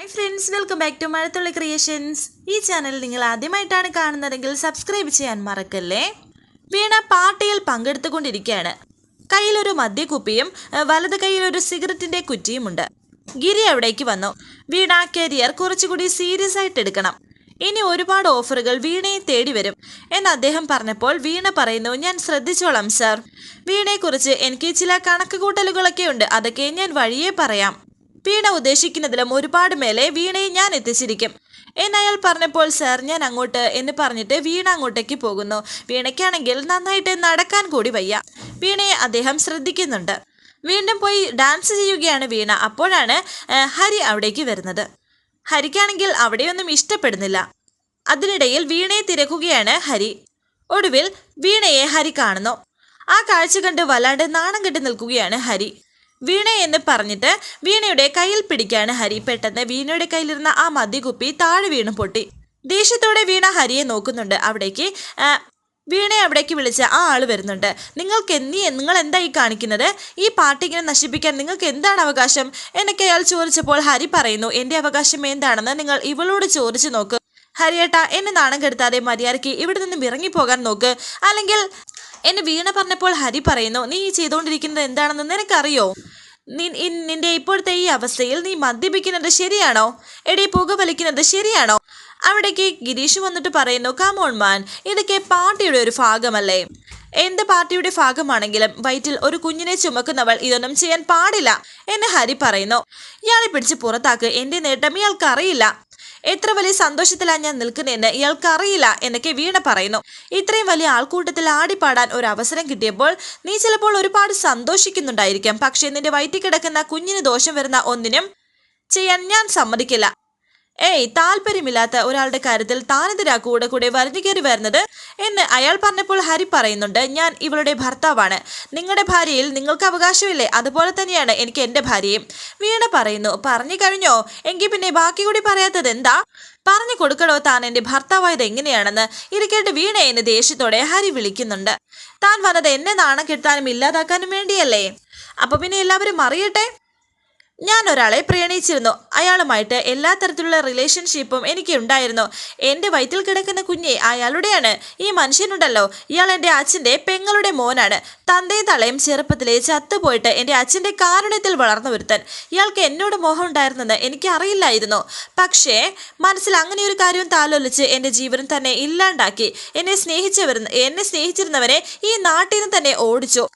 Hi friends welcome back to Mazhathulli creations ഈ channel നിങ്ങൾ ആദ്യമായിട്ടാണ് കാണുന്നതെങ്കിൽ സബ്സ്ക്രൈബ് ചെയ്യാൻ മറക്കല്ലേ? വീണ പാർട്ടിയിൽ പങ്കെടുത്തുകൊണ്ടിരിക്കുകയാണ്. കയ്യിലൊരു മദ്യക്കുപ്പിയും വലത് കയ്യിലൊരു സിഗരറ്റിന്റെ കുറ്റിയുമുണ്ട്. ഗിരി അവിടേക്ക് വന്നു. വീണ കരിയർ കുറച്ചുകൂടി സീരിയസ് ആയിട്ട് എടുക്കണം. ഇനി ഒരുപാട് ഓഫറുകൾ വീണയെ തേടി വരും. എന്ന് അദ്ദേഹം പറഞ്ഞപ്പോൾ വീണ പറയുന്നു ഞാൻ ശ്രദ്ധിച്ചോളാം സാർ വീണയെക്കുറിച്ച് എനിക്ക് ചില കണക്ക് കൂട്ടലുകളൊക്കെ ഉണ്ട് അതൊക്കെ ഞാൻ വഴിയേ പറയാം. വീണ ഉദ്ദേശിക്കുന്നതിലും ഒരുപാട് മേലെ വീണയെ ഞാൻ എത്തിച്ചിരിക്കും. എന്നയാൾ പറഞ്ഞപ്പോൾ സാർ ഞാൻ അങ്ങോട്ട് എന്ന് പറഞ്ഞിട്ട് വീണ അങ്ങോട്ടേക്ക് പോകുന്നു. വീണയ്ക്കാണെങ്കിൽ നന്നായിട്ട് നടക്കാൻ കൂടി വയ്യ. വീണയെ അദ്ദേഹം ശ്രദ്ധിക്കുന്നുണ്ട്. വീണ്ടും പോയി ഡാൻസ് ചെയ്യുകയാണ് വീണ. അപ്പോഴാണ് ഹരി അവിടേക്ക് വരുന്നത്. ഹരിക്കാണെങ്കിൽ അവിടെയൊന്നും ഇഷ്ടപ്പെടുന്നില്ല. അതിനിടയിൽ വീണയെ തിരക്കുകയാണ് ഹരി. ഒടുവിൽ വീണയെ ഹരി കാണുന്നു. ആ കാഴ്ച കണ്ട് വല്ലാണ്ട് നാണം കെട്ടി നിൽക്കുകയാണ് ഹരി. വീണ എന്ന് പറഞ്ഞിട്ട് വീണയുടെ കയ്യിൽ പിടിക്കാണ് ഹരി. പെട്ടെന്ന് വീണയുടെ കയ്യിലിരുന്ന ആ മദ്യകുപ്പി താഴെ വീണ് പൊട്ടി. ദേഷ്യത്തോടെ വീണ ഹരിയെ നോക്കുന്നുണ്ട്. അവിടേക്ക് വീണയെ അവിടേക്ക് വിളിച്ച ആ ആൾ വരുന്നുണ്ട്. നിങ്ങൾക്ക് എന്നീ നിങ്ങൾ എന്താ ഈ കാണിക്കുന്നത്? ഈ പാർട്ടി ഇങ്ങനെ നശിപ്പിക്കാൻ നിങ്ങൾക്ക് എന്താണ് അവകാശം? എന്നൊക്കെ അയാൾ ചോദിച്ചപ്പോൾ ഹരി പറയുന്നു എന്റെ അവകാശം എന്താണെന്ന് നിങ്ങൾ ഇവളോട് ചോദിച്ചു നോക്ക്. ഹരിയേട്ട എന്നെ നാണം കെടുത്താതെ മര്യാദയ്ക്ക് ഇവിടെ നിന്നും ഇറങ്ങിപ്പോകാൻ നോക്ക്. അല്ലെങ്കിൽ എന്നെ വീണ പറഞ്ഞപ്പോൾ ഹരി പറയുന്നു നീ ഈ ചെയ്തുകൊണ്ടിരിക്കുന്നത് എന്താണെന്ന് നിനക്കറിയോ? നിന്റെ ഇപ്പോഴത്തെ ഈ അവസ്ഥയിൽ നീ മദ്യപിക്കുന്നത് ശരിയാണോ? എടി പുക വലിക്കുന്നത് ശരിയാണോ? അവിടേക്ക് ഗിരീഷ് വന്നിട്ട് പറയുന്നു കമോൺ മാൻ ഇതൊക്കെ പാർട്ടിയുടെ ഒരു ഭാഗമല്ലേ? എന്ത് പാർട്ടിയുടെ ഭാഗമാണെങ്കിലും വയറ്റിൽ ഒരു കുഞ്ഞിനെ ചുമക്കുന്നവൾ ഇതൊന്നും ചെയ്യാൻ പാടില്ല. എന്ന് ഹരി പറയുന്നു ഇയാളെ പിടിച്ച് പുറത്താക്ക്. എന്റെ നേട്ടം ഇയാൾക്ക് അറിയില്ല എത്ര വലിയ സന്തോഷത്തിലാണ് ഞാൻ നിൽക്കുന്നതെന്ന് ഇയാൾക്ക് അറിയില്ല എന്നൊക്കെ വീണ പറയുന്നു. ഇത്രയും വലിയ ആൾക്കൂട്ടത്തിൽ ആടിപ്പാടാൻ ഒരു അവസരം കിട്ടിയപ്പോൾ നീ ചിലപ്പോൾ ഒരുപാട് സന്തോഷിക്കുന്നുണ്ടായിരിക്കാം. പക്ഷേ നിന്റെ വയറ്റിൽ കിടക്കുന്ന കുഞ്ഞിന് ദോഷം വരുന്ന ഒന്നിനും ചെയ്യാൻ ഞാൻ സമ്മതിക്കില്ല. ഏയ് താല്പര്യമില്ലാത്ത ഒരാളുടെ കാര്യത്തിൽ താനെതിരാ കൂടെ കൂടെ വരഞ്ഞു കയറി വരുന്നത് എന്ന് അയാൾ പറഞ്ഞപ്പോൾ ഹരി പറയുന്നുണ്ട് ഞാൻ ഇവളുടെ ഭർത്താവാണ്. നിങ്ങളുടെ ഭാര്യയിൽ നിങ്ങൾക്ക് അവകാശമില്ലേ? അതുപോലെ തന്നെയാണ് എനിക്ക് എന്റെ ഭാര്യയും. വീണ പറയുന്നു പറഞ്ഞു കഴിഞ്ഞോ? എങ്കിൽ പിന്നെ ബാക്കി കൂടി പറയാത്തത് എന്താ? പറഞ്ഞു കൊടുക്കണോ താൻ എന്റെ ഭർത്താവായത് എങ്ങനെയാണെന്ന്? ഇരിക്കേട്ട് വീണ എന്ന് ദേഷ്യത്തോടെ ഹരി വിളിക്കുന്നുണ്ട് താൻ വന്നത് എന്നെ നാണം കെട്ടാനും ഇല്ലാതാക്കാനും വേണ്ടിയല്ലേ? അപ്പൊ പിന്നെ എല്ലാവരും അറിയട്ടെ ഞാൻ ഒരാളെ പ്രണയിച്ചിരുന്നു. അയാളുമായിട്ട് എല്ലാ തരത്തിലുള്ള റിലേഷൻഷിപ്പും എനിക്ക് ഉണ്ടായിരുന്നു. എന്റെ വയറ്റിൽ കിടക്കുന്ന കുഞ്ഞെ അയാളുടെയാണ്. ഈ മനുഷ്യനുണ്ടല്ലോ. ഇയാൾ എന്റെ അച്ഛന്റെ പെങ്ങളുടെ മോനാണ്. തന്തയും തളയും ചെറുപ്പത്തിലെ ചത്തുപോയിട്ട് എന്റെ അച്ഛന്റെ കാരുണ്യത്തിൽ വളർന്നു ഒരുത്തൻ. ഇയാൾക്ക് എന്നോട് മോഹം ഉണ്ടായിരുന്നെന്ന് എനിക്ക് അറിയില്ലായിരുന്നു. പക്ഷേ മനസ്സിൽ അങ്ങനെ ഒരു കാര്യം താലോലിച്ച് എന്റെ ജീവനം തന്നെ ഇല്ലാണ്ടാക്കി. എന്നെ സ്നേഹിച്ചവർ എന്നെ സ്നേഹിച്ചിരുന്നവരെ ഈ നാട്ടിൽ നിന്ന് തന്നെ ഓടിച്ചു.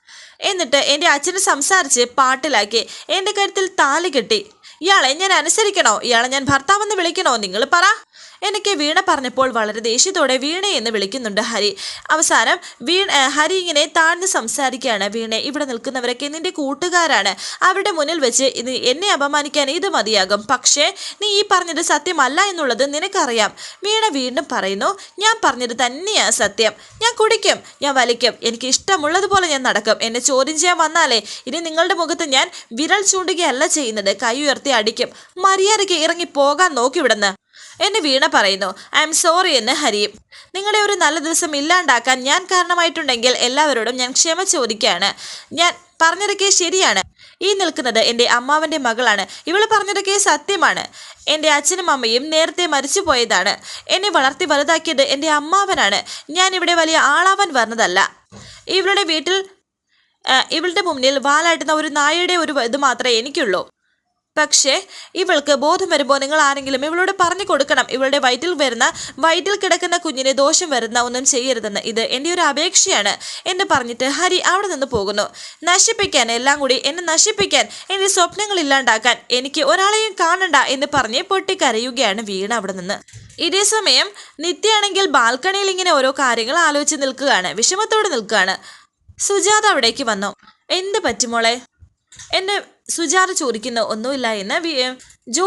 എന്നിട്ട് എന്റെ അച്ഛനെ സംസാരിച്ച് പാട്ടിലാക്കി. എന്റെ കരുത്തിൽ താലി കെട്ടി. ഇയാളെ ഞാൻ അനുസരിക്കണോ? ഇയാളെ ഞാൻ ഭർത്താവെന്ന് വിളിക്കണോ? നിങ്ങൾ പറ. എനിക്ക് വീണ പറഞ്ഞപ്പോൾ വളരെ ദേഷ്യത്തോടെ വീണ എന്ന് വിളിക്കുന്നുണ്ട് ഹരി. അവസാനം വീണ ഹരി ഇങ്ങനെ താഴ്ന്ന് സംസാരിക്കുകയാണ്. വീണ ഇവിടെ നിൽക്കുന്നവരൊക്കെ നിന്റെ കൂട്ടുകാരാണ്. അവരുടെ മുന്നിൽ വെച്ച് ഇത് എന്നെ അപമാനിക്കാൻ ഇത് മതിയാകും. പക്ഷേ നീ ഈ പറഞ്ഞത് സത്യമല്ല എന്നുള്ളത് നിനക്കറിയാം. വീണ വീണ്ടും പറയുന്നു ഞാൻ പറഞ്ഞത് തന്നെയാണ് സത്യം. ഞാൻ കുടിക്കും ഞാൻ വലിക്കും. എനിക്ക് ഇഷ്ടമുള്ളതുപോലെ ഞാൻ നടക്കും. എന്നെ ചോദ്യം ചെയ്യാൻ വന്നാലേ ഇനി നിങ്ങളുടെ മുഖത്ത് ഞാൻ വിരൽ ചൂണ്ടുകയല്ല ചെയ്യുന്നത്. കൈ ഉയർത്തി അടിക്കും. മര്യാദയ്ക്ക് ഇറങ്ങി പോകാൻ നോക്കി ഇവിടുന്ന് എന്ന് വീണ പറയുന്നു. ഐ എം സോറി എന്ന് ഹരിയും നിങ്ങളെ ഒരു നല്ല ദിവസം ഇല്ലാണ്ടാക്കാൻ ഞാൻ കാരണമായിട്ടുണ്ടെങ്കിൽ എല്ലാവരോടും ഞാൻ ക്ഷമ ചോദിക്കുകയാണ്. ഞാൻ പറഞ്ഞതൊക്കെ ശരിയാണ്. ഈ നിൽക്കുന്നത് എന്റെ അമ്മാവന്റെ മകളാണ്. ഇവൾ പറഞ്ഞതൊക്കെ സത്യമാണ്. എന്റെ അച്ഛനും അമ്മയും നേരത്തെ മരിച്ചു പോയതാണ് എന്നെ വളർത്തി വലുതാക്കിയത് എന്റെ അമ്മാവനാണ്. ഞാൻ ഇവിടെ വലിയ ആളാവാൻ വന്നതല്ല. ഇവളുടെ വീട്ടിൽ ഇവളുടെ മുന്നിൽ വാലാട്ടുന്ന ഒരു നായയുടെ ഒരു ഇത് മാത്രമേ എനിക്കുള്ളൂ. പക്ഷേ ഇവൾക്ക് ബോധം വരുമ്പോൾ നിങ്ങൾ ആരെങ്കിലും ഇവളോട് പറഞ്ഞു കൊടുക്കണം. ഇവളുടെ വയറ്റിൽ വരുന്ന വയറ്റിൽ കിടക്കുന്ന കുഞ്ഞിന് ദോഷം വരുന്ന ഒന്നും ചെയ്യരുതെന്ന്. ഇത് എന്റെ ഒരു അപേക്ഷയാണ്. എന്ന് പറഞ്ഞിട്ട് ഹരി അവിടെ നിന്ന് പോകുന്നു. നശിപ്പിക്കാൻ എല്ലാം കൂടി എന്നെ നശിപ്പിക്കാൻ എന്റെ സ്വപ്നങ്ങൾ ഇല്ലാണ്ടാക്കാൻ എനിക്ക് ഒരാളെയും കാണണ്ട എന്ന് പറഞ്ഞ് പൊട്ടിക്കരയുകയാണ് വീണ അവിടെ നിന്ന്. ഇതേ സമയം നിത്യയാണെങ്കിൽ ബാൽക്കണിയിൽ ഇങ്ങനെ ഓരോ കാര്യങ്ങൾ ആലോചിച്ച് നിൽക്കുകയാണ്. വിഷമത്തോടെ നിൽക്കുകയാണ്. സുജാത അവിടേക്ക് വന്നു. എന്ത് പറ്റുമോളെ എന്നെ സുജാത ചോദിക്കുന്ന ഒന്നുമില്ല എന്ന് ജോ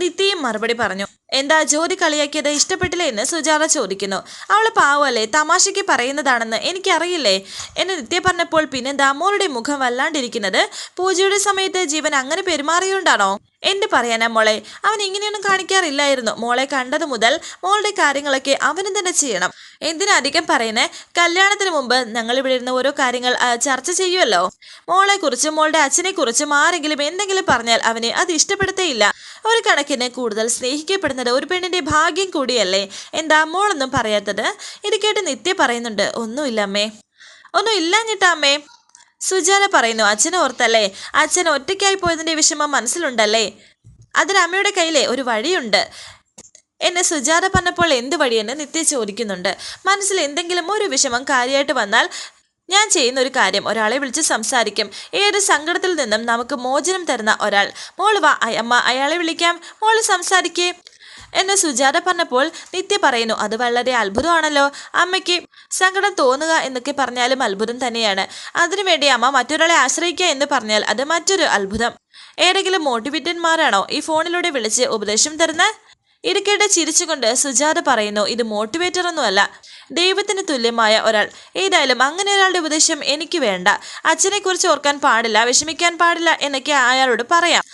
നിത്യയും മറുപടി പറഞ്ഞു. എന്താ ജോലി കളിയാക്കിയത് ഇഷ്ടപ്പെട്ടില്ലേ എന്ന് സുജാത ചോദിക്കുന്നു. അവൾ പാവല്ലേ തമാശയ്ക്ക് പറയുന്നതാണെന്ന് എനിക്കറിയില്ലേ? എന്നെ നിത്യ പറഞ്ഞപ്പോൾ പിന്നെന്താ മോളുടെ മുഖം വല്ലാണ്ടിരിക്കുന്നത് പൂജയുടെ സമയത്ത് ജീവൻ അങ്ങനെ പെരുമാറിയോണ്ടാണോ? എന്ത് പറയാനാ മോളെ? അവൻ ഇങ്ങനെയൊന്നും കാണിക്കാറില്ലായിരുന്നു. മോളെ കണ്ടത് മുതൽ മോളുടെ കാര്യങ്ങളൊക്കെ അവനും തന്നെ ചെയ്യണം. എന്തിനധികം പറയുന്നേ? കല്യാണത്തിന് മുമ്പ് ഞങ്ങൾ ഇവിടെ ഇരുന്ന് ഓരോ കാര്യങ്ങൾ ചർച്ച ചെയ്യുമല്ലോ മോളെ കുറിച്ചും മോളുടെ അച്ഛനെ കുറിച്ചും ആരെങ്കിലും എന്തെങ്കിലും പറഞ്ഞാൽ അവനെ അത് ഇഷ്ടപ്പെടുത്തേയില്ല. ഒരു കണക്കിന് കൂടുതൽ സ്നേഹിക്കപ്പെടുന്നത് ഒരു പെണ്ണിന്റെ ഭാഗ്യം കൂടിയല്ലേ? എന്താ മോളൊന്നും പറയാത്തത്? ഇത് കേട്ട് നിത്യ പറയുന്നുണ്ട് ഒന്നുമില്ല അമ്മേ. ഒന്നും ഇല്ലാഞ്ഞിട്ടാ അമ്മേ. സുജാന പറയുന്നു അച്ഛനെ ഓർത്തല്ലേ? അച്ഛൻ ഒറ്റയ്ക്കായി പോയതിന്റെ വിഷമം മനസ്സിലുണ്ടല്ലേ? അതിന് അമ്മയുടെ കയ്യിലെ ഒരു വഴിയുണ്ട്. എന്നെ സുജാത പറഞ്ഞപ്പോൾ എന്ത് വഴിയെന്ന് നിത്യ ചോദിക്കുന്നുണ്ട്. മനസ്സിൽ എന്തെങ്കിലും ഒരു വിഷമം കാര്യമായിട്ട് വന്നാൽ ഞാൻ ചെയ്യുന്ന ഒരു കാര്യം ഒരാളെ വിളിച്ച് സംസാരിക്കും. ഏത് സങ്കടത്തിൽ നിന്നും നമുക്ക് മോചനം തരുന്ന ഒരാൾ. മോൾ വാ അമ്മ അയാളെ വിളിക്കാം. മോൾ സംസാരിക്കേ. എന്നെ സുജാത പറഞ്ഞപ്പോൾ നിത്യ പറയുന്നു അത് വളരെ അത്ഭുതമാണല്ലോ. അമ്മയ്ക്ക് സങ്കടം തോന്നുക എന്നൊക്കെ പറഞ്ഞാലും അത്ഭുതം തന്നെയാണ്. അതിനുവേണ്ടി അമ്മ മറ്റൊരാളെ ആശ്രയിക്കുക എന്ന് പറഞ്ഞാൽ അത് മറ്റൊരു അത്ഭുതം. ഏതെങ്കിലും മോട്ടിവേറ്റന്മാരാണോ ഈ ഫോണിലൂടെ വിളിച്ച് ഉപദേശം തരുന്നത് ഇടുക്കേട്ട് ചിരിച്ചുകൊണ്ട് സുജാത പറയുന്നു ഇത് മോട്ടിവേറ്റർ ഒന്നുമല്ല. ദൈവത്തിന് തുല്യമായ ഒരാൾ. ഏതായാലും അങ്ങനെ ഒരാളുടെ ഉപദേശം എനിക്ക് വേണ്ട. അച്ഛനെക്കുറിച്ച് ഓർക്കാൻ പാടില്ല വിഷമിക്കാൻ പാടില്ല എന്നൊക്കെ അയാളോട് പറയാം.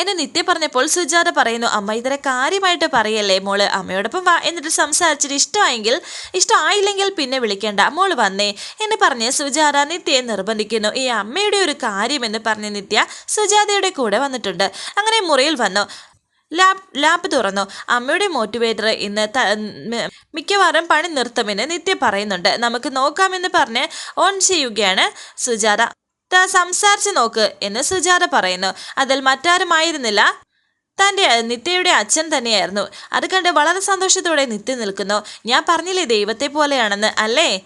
എന്നെ നിത്യ പറഞ്ഞപ്പോൾ സുജാത പറയുന്നു അമ്മ ഇതര കാര്യമായിട്ട് പറയല്ലേ? മോൾ അമ്മയോടൊപ്പം വാ എന്നിട്ട് സംസാരിച്ചിട്ട് ഇഷ്ടമായെങ്കിൽ ഇഷ്ടമായില്ലെങ്കിൽ പിന്നെ വിളിക്കേണ്ട മോൾ വന്നേ എന്ന് പറഞ്ഞ് സുജാത നിത്യയെ നിർബന്ധിക്കുന്നു. ഈ അമ്മയുടെ ഒരു കാര്യം എന്ന് പറഞ്ഞ് നിത്യ സുജാതയുടെ കൂടെ വന്നിട്ടുണ്ട്. അങ്ങനെ മുറിയിൽ വന്നു. ലാപ് ലാപ്പ് തുറന്നു. അമ്മയുടെ മോട്ടിവേറ്റർ ഇന്ന് മിക്കവാറും പണി നിർത്തുമെന്ന് നിത്യ പറയുന്നുണ്ട്. നമുക്ക് നോക്കാമെന്ന് പറഞ്ഞ് ഓൺ ചെയ്യുകയാണ് സുജാത. സംസാരിച്ച് നോക്ക് എന്ന് സുജാത പറയുന്നു. അതിൽ മറ്റാരുമായിരുന്നില്ല. തന്റെ നിത്യയുടെ അച്ഛൻ തന്നെയായിരുന്നു. അത് കണ്ട് വളരെ സന്തോഷത്തോടെ നിത്യ നിൽക്കുന്നു. ഞാൻ പറഞ്ഞില്ലേ ദൈവത്തെ പോലെയാണെന്ന് അല്ലേ?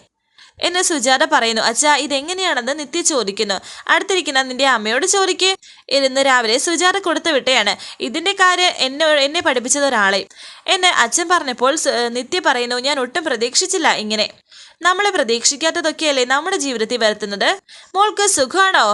എന്ന് സുജാത പറയുന്നു. അച്ഛാ ഇതെങ്ങനെയാണെന്ന് നിത്യ ചോദിക്കുന്നു. അടുത്തിരിക്കുന്ന നിന്റെ അമ്മയോട് ചോദിക്ക്. ഇരുന്ന് രാവിലെ സുജാത കൊടുത്തു വിട്ടയാണ്. ഇതിന്റെ കാര്യം എന്നെ എന്നെ പഠിപ്പിച്ചത് ഒരാളെ. എന്നെ അച്ഛൻ പറഞ്ഞപ്പോൾ നിത്യ പറയുന്നു ഞാൻ ഒട്ടും പ്രതീക്ഷിച്ചില്ല ഇങ്ങനെ. നമ്മൾ പ്രതീക്ഷിക്കാത്തതൊക്കെയല്ലേ നമ്മുടെ ജീവിതത്തിൽ വരുത്തുന്നത്? മോൾക്ക് സുഖമാണോ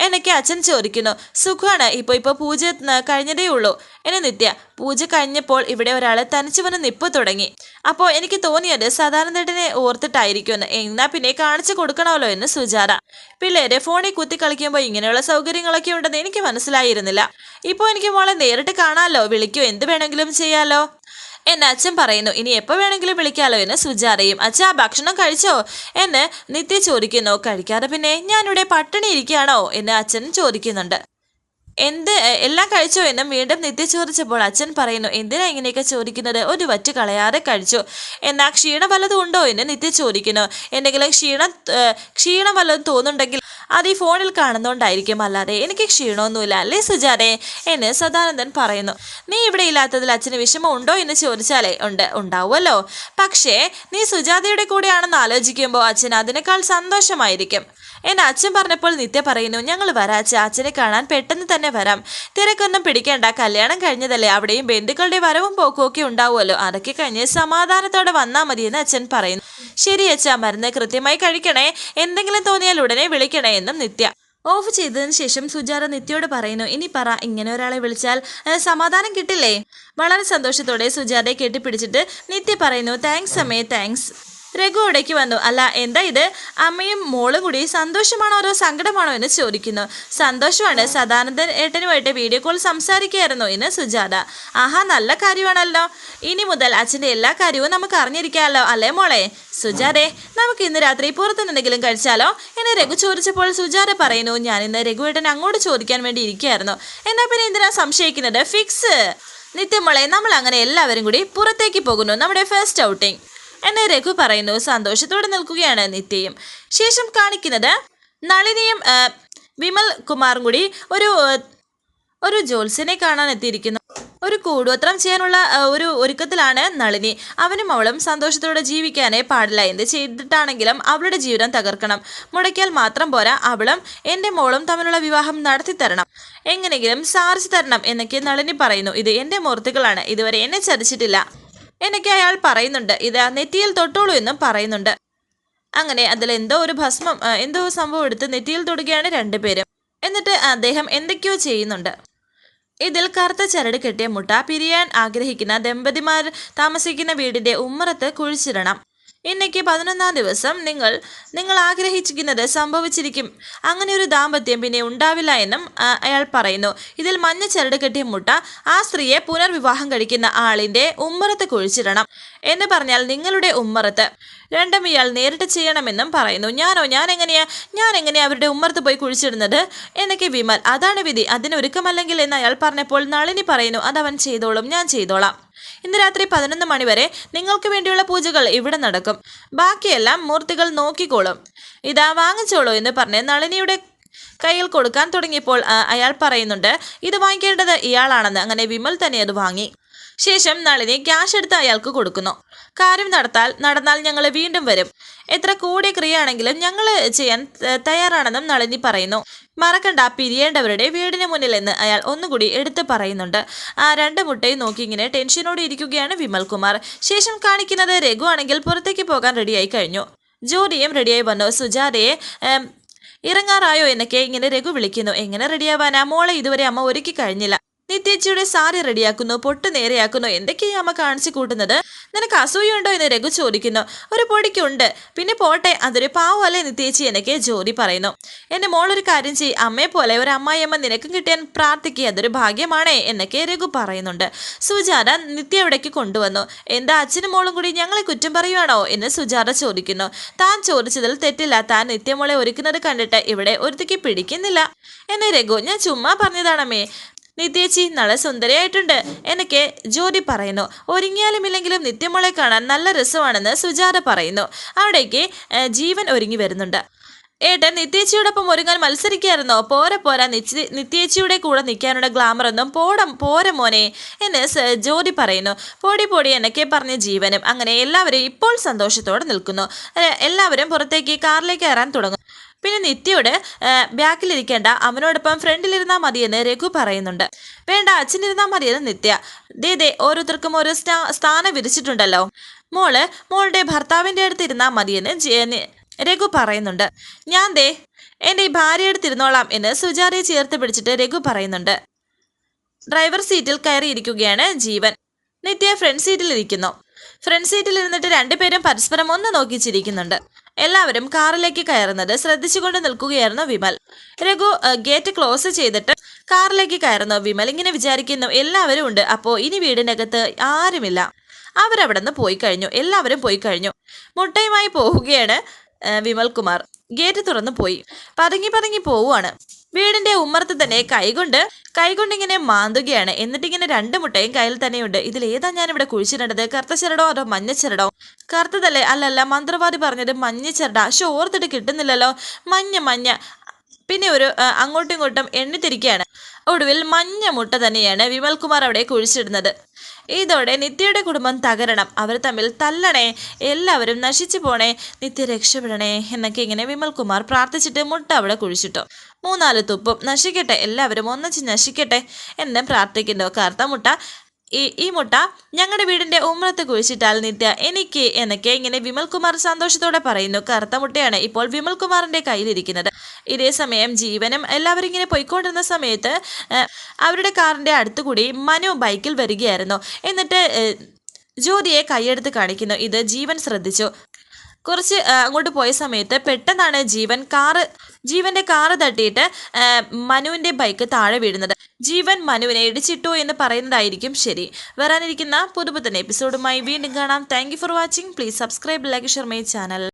എന്നൊക്കെ അച്ഛൻ ചോദിക്കുന്നു. സുഖമാണ് ഇപ്പോൾ ഇപ്പോൾ പൂജ കഴിഞ്ഞതേ ഉള്ളൂ. എന്നെ നിത്യ പൂജ കഴിഞ്ഞപ്പോൾ ഇവിടെ ഒരാൾ തനിച്ചു വന്ന് നിപ്പ് തുടങ്ങി. അപ്പോൾ എനിക്ക് തോന്നിയത് സദാനന്ദേട്ടനെ ഓർത്തിട്ടായിരിക്കുമെന്ന്. എന്നാ പിന്നെ കാണിച്ചു കൊടുക്കണമല്ലോ എന്ന് സുജാത. പിള്ളേരെ ഫോണിൽ കുത്തി കളിക്കുമ്പോൾ ഇങ്ങനെയുള്ള സൗകര്യങ്ങളൊക്കെ ഉണ്ടെന്ന് എനിക്ക് മനസ്സിലായിരുന്നില്ല. ഇപ്പോൾ എനിക്ക് മോളെ നേരിട്ട് കാണാമല്ലോ. വിളിക്കോ. എന്ത് വേണമെങ്കിലും ചെയ്യാലോ. എന്ന് അച്ഛൻ പറയുന്നു. ഇനി എപ്പോൾ വേണമെങ്കിലും വിളിക്കാലോ എന്ന് സുജാതയും അച്ഛാ ഭക്ഷണം കഴിച്ചോ? എന്ന് നിത്യ ചോദിക്കുന്നു. കഴിക്കാതെ പിന്നെ ഞാനിവിടെ പട്ടിണി ഇരിക്കുകയാണോ? എന്ന് അച്ഛൻ ചോദിക്കുന്നുണ്ട്. എന്ത്? എല്ലാം കഴിച്ചോ? എന്നും വീണ്ടും നിത്യ ചോദിച്ചപ്പോൾ അച്ഛൻ പറയുന്നു. എന്തിനാ ഇങ്ങനെയൊക്കെ ചോദിക്കുന്നത്? ഒരു വറ്റ് കളയാതെ കഴിച്ചു. എന്നാൽ ക്ഷീണം വല്ലതും ഉണ്ടോ? എന്ന് നിത്യ ചോദിക്കുന്നു. എന്തെങ്കിലും ക്ഷീണം ക്ഷീണം വല്ലതും തോന്നുന്നുണ്ടെങ്കിൽ അത് ഈ ഫോണിൽ കാണുന്നോണ്ടായിരിക്കും അല്ലാതെ എനിക്ക് ക്ഷീണമൊന്നുമില്ല. അല്ലേ സുജാതെ? എന്ന് സദാനന്ദൻ പറയുന്നു. നീ ഇവിടെ ഇല്ലാത്തതിൽ അച്ഛന് വിഷമം ഉണ്ടോ എന്ന് ചോദിച്ചാലേ ഉണ്ട് ഉണ്ടാവുമല്ലോ. പക്ഷേ നീ സുജാതയുടെ കൂടെയാണെന്ന് ആലോചിക്കുമ്പോൾ അച്ഛൻ അതിനേക്കാൾ സന്തോഷമായിരിക്കും. എന്നെ അച്ഛൻ പറഞ്ഞപ്പോൾ നിത്യ പറയുന്നു ഞങ്ങൾ വരാച്ച അച്ഛനെ കാണാൻ പെട്ടെന്ന് തന്നെ വരാം. തിരക്കൊന്നും പിടിക്കേണ്ട കല്യാണം കഴിഞ്ഞതല്ലേ അവിടെയും ബന്ധുക്കളുടെ വരവും പോക്കും ഒക്കെ ഉണ്ടാവുമല്ലോ. അതൊക്കെ കഴിഞ്ഞ് സമാധാനത്തോടെ വന്നാൽ എന്ന് അച്ഛൻ പറയുന്നു. ശരി അച്ഛാ മരുന്ന് കൃത്യമായി കഴിക്കണേ എന്തെങ്കിലും തോന്നിയാൽ ഉടനെ വിളിക്കണേ എന്നും നിത്യ ഓഫ് ചെയ്തതിന് ശേഷം സുജാത നിത്യയോട് പറയുന്നു ഇനി പറ ഇങ്ങനെ ഒരാളെ വിളിച്ചാൽ സമാധാനം കിട്ടില്ലേ? വളരെ സന്തോഷത്തോടെ സുജാതയെ കെട്ടിപ്പിടിച്ചിട്ട് നിത്യ പറയുന്നു താങ്ക്സ് അമ്മേ താങ്ക്സ്. രഘു ഇടയ്ക്ക് വന്നു. അല്ല എന്താ ഇത്? അമ്മയും മോളും കൂടി സന്തോഷമാണോ അതോ സങ്കടമാണോ എന്ന് ചോദിക്കുന്നു. സന്തോഷമാണ്. സദാനന്ദൻ ഏട്ടനുമായിട്ട് വീഡിയോ കോൾ സംസാരിക്കുകയായിരുന്നു എന്ന് സുജാത. ആഹാ നല്ല കാര്യമാണല്ലോ. ഇനി മുതൽ അച്ഛന്റെ എല്ലാ കാര്യവും നമുക്ക് അറിഞ്ഞിരിക്കാമല്ലോ അല്ലേ മോളെ? സുജാതെ നമുക്ക് ഇന്ന് രാത്രി പുറത്തുനിന്നെങ്കിലും കഴിച്ചാലോ? എന്നെ രഘു ചോദിച്ചപ്പോൾ സുജാത പറയുന്നു ഞാൻ ഇന്ന് രഘുവേട്ടൻ അങ്ങോട്ട് ചോദിക്കാൻ വേണ്ടി ഇരിക്കുകയായിരുന്നു. എന്നാൽ പിന്നെ എന്തിനാ സംശയിക്കുന്നത്? ഫിക്സ് നിത്യമോളെ നമ്മൾ അങ്ങനെ എല്ലാവരും കൂടി പുറത്തേക്ക് പോകുന്നു. നമ്മുടെ ഫസ്റ്റ് ഔട്ടിംഗ് എന്നെ രഘു പറയുന്നു. സന്തോഷത്തോടെ നിൽക്കുകയാണ് നിത്യയും. ശേഷം കാണിക്കുന്നത് നളിനിയും വിമൽ കുമാറും കൂടി ഒരു ഒരു ജോത്സ്യനെ കാണാൻ എത്തിയിരിക്കുന്നു. ഒരു കൂടുവത്രം ചെയ്യാനുള്ള ഒരു ഒരുക്കത്തിലാണ് നളിനി. അവനും അവളും സന്തോഷത്തോടെ ജീവിക്കാനേ പാടില്ല. എന്ത് ചെയ്തിട്ടാണെങ്കിലും അവളുടെ ജീവിതം തകർക്കണം. മുടക്കിയാൽ മാത്രം പോരാ അവളും എന്റെ മോളും തമ്മിലുള്ള വിവാഹം നടത്തി തരണം. എങ്ങനെയെങ്കിലും സാധിച്ചു തരണം എന്നൊക്കെ നളിനി പറയുന്നു. ഇത് എന്റെ മൂർത്തികളാണ്. ഇതുവരെ എന്നെ ചതിച്ചിട്ടില്ല. എന്നൊക്കെ അയാൾ പറയുന്നുണ്ട്. ഇത് നെറ്റിയിൽ തൊട്ടോളൂ എന്നും പറയുന്നുണ്ട്. അങ്ങനെ അതിൽ എന്തോ ഒരു ഭസ്മം എന്തോ സംഭവം എടുത്ത് നെറ്റിയിൽ തൊടുകയാണ് രണ്ടുപേരും എന്നിട്ട് അദ്ദേഹം എന്തൊക്കെയോ ചെയ്യുന്നുണ്ട്. ഇതിൽ കറുത്ത ചരട് കെട്ടിയ മുട്ട പിരിയാൻ ആഗ്രഹിക്കുന്ന ദമ്പതിമാർ താമസിക്കുന്ന വീടിന്റെ ഉമ്മറത്ത് കുഴിച്ചിടണം. ഇന്നയ്ക്ക് പതിനൊന്നാം ദിവസം നിങ്ങൾ നിങ്ങൾ ആഗ്രഹിച്ചിരിക്കുന്നത് സംഭവിച്ചിരിക്കും. അങ്ങനെ ഒരു ദാമ്പത്യം പിന്നെ ഉണ്ടാവില്ല എന്നും അയാൾ പറയുന്നു. ഇതിൽ മഞ്ഞ ചരട് കെട്ടിയ മുട്ട ആ സ്ത്രീയെ പുനർവിവാഹം കഴിക്കുന്ന ആളിന്റെ ഉമ്മറത്ത് കുഴിച്ചിടണം എന്ന് പറഞ്ഞാൽ നിങ്ങളുടെ ഉമ്മറത്ത്. രണ്ടും ഇയാൾ നേരിട്ട് ചെയ്യണമെന്നും പറയുന്നു. ഞാനോ ഞാൻ എങ്ങനെയാ ഞാൻ എങ്ങനെയാ അവരുടെ ഉമ്മറത്ത് പോയി കുഴിച്ചിടുന്നത്? എന്നൊക്കെ വിമൽ അതാണ് വിധി അതിന് ഒരുക്കമല്ലെങ്കിൽ എന്ന് അയാൾ പറഞ്ഞപ്പോൾ നളിനി പറയുന്നു അതവൻ ചെയ്തോളും ഞാൻ ചെയ്തോളാം. ഇന്ന് രാത്രി പതിനൊന്ന് മണിവരെ നിങ്ങൾക്ക് വേണ്ടിയുള്ള പൂജകൾ ഇവിടെ നടക്കും. ബാക്കിയെല്ലാം മൂർത്തികൾ നോക്കിക്കോളും. ഇതാ വാങ്ങിച്ചോളൂ എന്ന് പറഞ്ഞ് നളിനിയുടെ കയ്യിൽ കൊടുക്കാൻ തുടങ്ങിയപ്പോൾ അയാൾ പറയുന്നുണ്ട് ഇത് വാങ്ങിക്കേണ്ടത് ഇയാളാണെന്ന്. അങ്ങനെ വിമൽ തന്നെ അത് വാങ്ങി. ശേഷം നളിനി ക്യാഷ് എടുത്ത് അയാൾക്ക് കൊടുക്കുന്നു. കാര്യം നടത്താൽ നടന്നാൽ ഞങ്ങൾ വീണ്ടും വരും. എത്ര കൂടിയ ക്രിയയാണെങ്കിലും ഞങ്ങൾ ചെയ്യാൻ തയ്യാറാണെന്നും നളിനി പറയുന്നു. മറക്കണ്ട പിരിയേണ്ടവരുടെ വീടിന് മുന്നിൽ എന്ന് അയാൾ ഒന്നുകൂടി എടുത്ത് പറയുന്നുണ്ട്. ആ രണ്ട് മുട്ടയും നോക്കി ഇങ്ങനെ ടെൻഷനോടെ ഇരിക്കുകയാണ് വിമൽ കുമാർ ശേഷം കാണിക്കുന്നത് രഘു ആണെങ്കിൽ പുറത്തേക്ക് പോകാൻ റെഡിയായി കഴിഞ്ഞു. ജോഡിയും റെഡിയായി വന്നു. സുജാതയെ ഇറങ്ങാറായോ എന്നൊക്കെ ഇങ്ങനെ രഘു വിളിക്കുന്നു. എങ്ങനെ റെഡിയാവാനാ? മോളെ ഇതുവരെ അമ്മ ഒരുക്കി കഴിഞ്ഞില്ല. നിത്യേച്ചിയുടെ സാരി റെഡിയാക്കുന്നു പൊട്ട് നേരെയാക്കുന്നു. എന്തൊക്കെയാ അമ്മ കാണിച്ചു കൂട്ടുന്നത്? നിനക്ക് അസൂയുണ്ടോ എന്ന് രഘു ചോദിക്കുന്നു. ഒരു പൊടിക്കുണ്ട്. പിന്നെ പോട്ടെ അതൊരു പാവമല്ലേ നിത്യേച്ചി എന്നൊക്കെ ജോലി പറയുന്നു. എന്റെ മോളൊരു കാര്യം ചെയ്യ്. അമ്മയെ പോലെ ഒരു അമ്മായിയമ്മ നിനക്കും കിട്ടിയാൻ പ്രാർത്ഥിക്കുക അതൊരു ഭാഗ്യമാണേ എന്നൊക്കെ രഘു പറയുന്നുണ്ട്. സുജാത നിത്യ അവിടേക്ക് കൊണ്ടുവന്നു. എന്താ അച്ഛനും മോളും കൂടി ഞങ്ങളെ കുറ്റം പറയുവാണോ എന്ന് സുജാത ചോദിക്കുന്നു. താൻ ചോദിച്ചതിൽ തെറ്റില്ല. താൻ നിത്യമോളെ ഒരുക്കുന്നത് കണ്ടിട്ട് ഇവിടെ ഒരുത്തിക്ക് പിടിക്കുന്നില്ല. എന്നെ രഘു ഞാൻ ചുമ്മാ പറഞ്ഞതാണമ്മേ. നിത്യേച്ചി നല്ല സുന്ദരിയായിട്ടുണ്ട്. എനിക്ക് ജ്യോതി പറയുന്നു. ഒരുങ്ങിയാലും ഇല്ലെങ്കിലും നിത്യമോളെ കാണാൻ നല്ല രസമാണെന്ന് സുജാത പറയുന്നു. അവിടേക്ക് ജീവൻ ഒരുങ്ങി വരുന്നുണ്ട്. ഏട്ടൻ നിത്യേച്ചിയോടൊപ്പം ഒരുങ്ങാൻ മത്സരിക്കായിരുന്നോ. പോരെ പോരാ നിത്യ നിത്യേച്ചിയുടെ കൂടെ നിൽക്കാനുള്ള ഗ്ലാമറൊന്നും പോടം പോരെ മോനെ എന്ന് ജോലി പറയുന്നു. പൊടി പൊടി എന്നൊക്കെ പറഞ്ഞ ജീവനും. അങ്ങനെ എല്ലാവരും ഇപ്പോൾ സന്തോഷത്തോടെ നിൽക്കുന്നു. എല്ലാവരും പുറത്തേക്ക് കാറിലേക്ക് കയറാൻ തുടങ്ങും പിന്നെ നിത്യയോട് ബാക്കിലിരിക്കേണ്ട അവനോടൊപ്പം ഫ്രണ്ടിലിരുന്നാൽ മതിയെന്ന് രഘു പറയുന്നുണ്ട്. വേണ്ട അച്ഛനിരുന്നാൽ മതിയെന്ന് നിത്യ. ദേ ഓരോരുത്തർക്കും ഓരോ സ്ഥാ സ്ഥാനം വിരിച്ചിട്ടുണ്ടല്ലോ മോൾ മോളുടെ ഭർത്താവിന്റെ അടുത്ത് ഇരുന്നാൽ മതിയെന്ന് രഘു പറയുന്നുണ്ട്. ഞാൻ ദേ എന്റെ ഈ ഭാര്യ അടുത്തിരുന്നോളാം എന്ന് സുജാതയെ ചേർത്ത് പിടിച്ചിട്ട് രഘു പറയുന്നുണ്ട്. ഡ്രൈവർ സീറ്റിൽ കയറിയിരിക്കുകയാണ് ജീവൻ. നിത്യ ഫ്രണ്ട് സീറ്റിൽ ഇരിക്കുന്നു ഫ്രണ്ട് സീറ്റിൽ ഇരുന്നിട്ട് രണ്ടുപേരും പരസ്പരം ഒന്ന് നോക്കി ചിരിക്കുന്നുണ്ട്. എല്ലാവരും കാറിലേക്ക് കയറുന്നത് ശ്രദ്ധിച്ചുകൊണ്ട് നിൽക്കുകയായിരുന്നു വിമൽ. രഘു ഗേറ്റ് ക്ലോസ് ചെയ്തിട്ട് കാറിലേക്ക് കയറുന്നു. വിമൽ ഇങ്ങനെ വിചാരിക്കുന്നു എല്ലാവരും ഉണ്ട്. അപ്പോൾ ഇനി വീടിനകത്ത് ആരുമില്ല. അവരവിടെ നിന്ന് പോയി കഴിഞ്ഞു. എല്ലാവരും പോയി കഴിഞ്ഞു. മുട്ടയുമായി പോവുകയാണ് വിമൽകുമാർ. വിമൽ കുമാർ ഗേറ്റ് തുറന്നു പോയി. പതുങ്ങി പതുങ്ങി പോവുകയാണ് വീടിന്റെ ഉമ്മർത്ത് തന്നെ കൈകൊണ്ട് കൈകൊണ്ടിങ്ങനെ മാന്തുകയാണ്. എന്നിട്ടിങ്ങനെ രണ്ട് മുട്ടയും കയ്യിൽ തന്നെയുണ്ട്. ഇതിൽ ഏതാ ഞാൻ ഇവിടെ കുഴിച്ചിടേണ്ടത്? കറുത്ത അതോ മഞ്ഞ ചിരടോ? കറുത്തതല്ലേ അല്ലല്ല മന്ത്രവാദി പറഞ്ഞത് മഞ്ഞ ചിരട. പക്ഷെ ഓർത്തിട്ട് കിട്ടുന്നില്ലല്ലോ. മഞ്ഞ മഞ്ഞ. പിന്നെ ഒരു അങ്ങോട്ടും ഇങ്ങോട്ടും എണ്ണിത്തിരിക്കുകയാണ്. ഒടുവിൽ മഞ്ഞ മുട്ട തന്നെയാണ് വിമൽകുമാർ അവിടെ കുഴിച്ചിടുന്നത്. ഇതോടെ നിത്യയുടെ കുടുംബം തകരണം. അവർ തമ്മിൽ തല്ലണേ എല്ലാവരും നശിച്ചു പോണേ നിത്യ രക്ഷപ്പെടണേ എന്നൊക്കെ ഇങ്ങനെ വിമൽകുമാർ പ്രാർത്ഥിച്ചിട്ട് മുട്ട അവിടെ കുഴിച്ചിട്ടു. മൂന്നാൽ തുപ്പും നശിക്കട്ടെ എല്ലാവരും ഒന്നിച്ച് നശിക്കട്ടെ എന്ന് പ്രാർത്ഥിക്കുന്നു. കറുത്ത മുട്ട ഈ ഈ മുട്ട ഞങ്ങളുടെ വീടിന്റെ ഉമ്മറത്ത് കുഴിച്ചിട്ടാൽ നിത്യ എനിക്ക് എന്നൊക്കെ ഇങ്ങനെ വിമൽകുമാർ സന്തോഷത്തോടെ പറയുന്നു. കറുത്ത മുട്ടയാണ് ഇപ്പോൾ വിമൽകുമാറിന്റെ കയ്യിലിരിക്കുന്നത്. ഇതേ സമയം ജീവനും എല്ലാവരും ഇങ്ങനെ പോയിക്കൊണ്ടിരുന്ന സമയത്ത് അവരുടെ കാറിന്റെ അടുത്തുകൂടി മനു ബൈക്കിൽ വരികയായിരുന്നു. എന്നിട്ട് ജ്യോതിയെ കൈയെടുത്ത് കാണിക്കുന്നു. ഇത് ജീവൻ ശ്രദ്ധിച്ചു. കുറച്ച് അങ്ങോട്ട് പോയ സമയത്ത് പെട്ടെന്നാണ് ജീവൻ കാറ് ജീവന്റെ കാറ് തട്ടിയിട്ട് മനുവിന്റെ ബൈക്ക് താഴെ വീഴുന്നത്. ജീവൻ മനുവിനെ ഇടിച്ചിട്ടു എന്ന് പറയുന്നതായിരിക്കും ശരി. വരാനിരിക്കുന്ന പുതുപുത്തൻ എപ്പിസോഡുമായി വീണ്ടും കാണാം. Thank for watching please subscribe like share my channel